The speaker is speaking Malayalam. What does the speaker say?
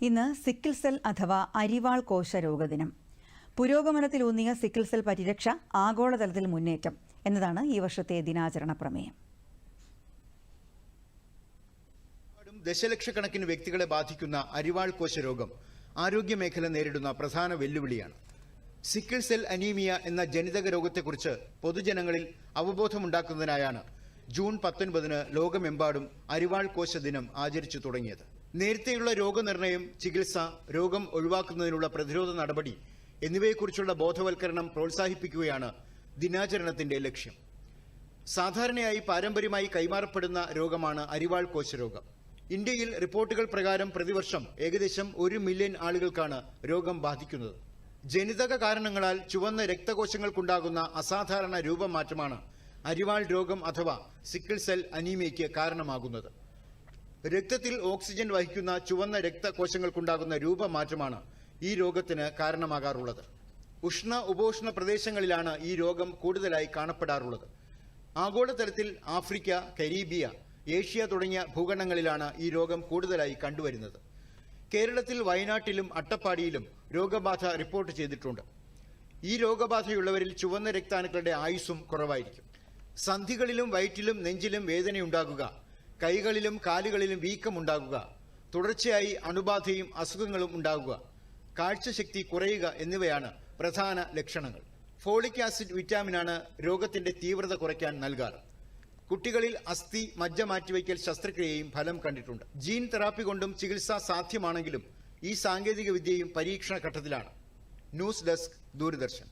ഇന്ന് സിക്കിൾ സെൽ അഥവാ അരിവാൾ കോശ രോഗദിനം. പുരോഗമനത്തിലൂന്നിയ സിക്കിൾ സെൽ പരിരക്ഷ ആഗോളതലത്തിൽ മുന്നേറ്റം എന്നതാണ് ഈ വർഷത്തെ ദിനാചരണ പ്രമേയം ും. ദശലക്ഷക്കണക്കിന് വ്യക്തികളെ ബാധിക്കുന്ന അരിവാൾ കോശ രോഗം ആരോഗ്യമേഖല നേരിടുന്ന പ്രധാന വെല്ലുവിളിയാണ്. സിക്കിൾ സെൽ അനീമിയ എന്ന ജനിതക രോഗത്തെക്കുറിച്ച് പൊതുജനങ്ങളിൽ അവബോധമുണ്ടാക്കുന്നതിനായാണ് ജൂൺ പത്തൊൻപതിന് ലോകമെമ്പാടും അരിവാൾ കോശ ദിനം ആചരിച്ചു തുടങ്ങിയത്. നേരത്തെയുള്ള രോഗനിർണയം ചികിത്സ രോഗം ഒഴിവാക്കുന്നതിനുള്ള പ്രതിരോധ നടപടി എന്നിവയെക്കുറിച്ചുള്ള ബോധവൽക്കരണം പ്രോത്സാഹിപ്പിക്കുകയാണ് ദിനാചരണത്തിന്റെ ലക്ഷ്യം. സാധാരണയായി പാരമ്പര്യമായി കൈമാറപ്പെടുന്ന രോഗമാണ് അരിവാൾ കോശ രോഗം ഇന്ത്യയിൽ റിപ്പോർട്ടുകൾ പ്രകാരം പ്രതിവർഷം ഏകദേശം ഒരു മില്യൺ ആളുകൾക്കാണ് രോഗം ബാധിക്കുന്നത്. ജനിതക കാരണങ്ങളാൽ ചുവന്ന രക്തകോശങ്ങൾക്കുണ്ടാകുന്ന അസാധാരണ രൂപമാറ്റമാണ് അരിവാൾ രോഗം അഥവാ സിക്കിൾ സെൽ അനീമിയയ്ക്ക് കാരണമാകുന്നത്. രക്തത്തിൽ ഓക്സിജൻ വഹിക്കുന്ന ചുവന്ന രക്തകോശങ്ങൾക്കുണ്ടാകുന്ന രൂപമാറ്റമാണ് ഈ രോഗത്തിന് കാരണമാകാറുള്ളത്. ഉഷ്ണ ഉപോഷ്ണ പ്രദേശങ്ങളിലാണ് ഈ രോഗം കൂടുതലായി കാണപ്പെടാറുള്ളത്. ആഗോളതലത്തിൽ ആഫ്രിക്ക കരീബിയ ഏഷ്യ തുടങ്ങിയ ഭൂഖണ്ഡങ്ങളിലാണ് ഈ രോഗം കൂടുതലായി കണ്ടുവരുന്നത്. കേരളത്തിൽ വയനാട്ടിലും അട്ടപ്പാടിയിലും രോഗബാധ റിപ്പോർട്ട് ചെയ്തിട്ടുണ്ട്. ഈ രോഗബാധയുള്ളവരിൽ ചുവന്ന രക്താണുക്കളുടെ ആയുസ്സും കുറവായിരിക്കും. സന്ധികളിലും വയറ്റിലും നെഞ്ചിലും വേദനയുണ്ടാകുക കൈകളിലും കാലുകളിലും വീക്കമുണ്ടാകുക. തുടർച്ചയായി അണുബാധയും അസുഖങ്ങളും ഉണ്ടാകുക. കാഴ്ചശക്തി കുറയുക എന്നിവയാണ് പ്രധാന ലക്ഷണങ്ങൾ. ഫോളിക് ആസിഡ് വിറ്റാമിനാണ് രോഗത്തിന്റെ തീവ്രത കുറയ്ക്കാൻ നൽകാറ്. കുട്ടികളിൽ അസ്ഥി മജ്ജ മാറ്റിവയ്ക്കൽ ശസ്ത്രക്രിയയും ഫലം കണ്ടിട്ടുണ്ട്. ജീൻ തെറാപ്പി കൊണ്ടും ചികിത്സ സാധ്യമാണെങ്കിലും ഈ സാങ്കേതിക വിദ്യയും പരീക്ഷണ ഘട്ടത്തിലാണ് ന്യൂസ് ഡെസ്ക് ദൂരദർശൻ.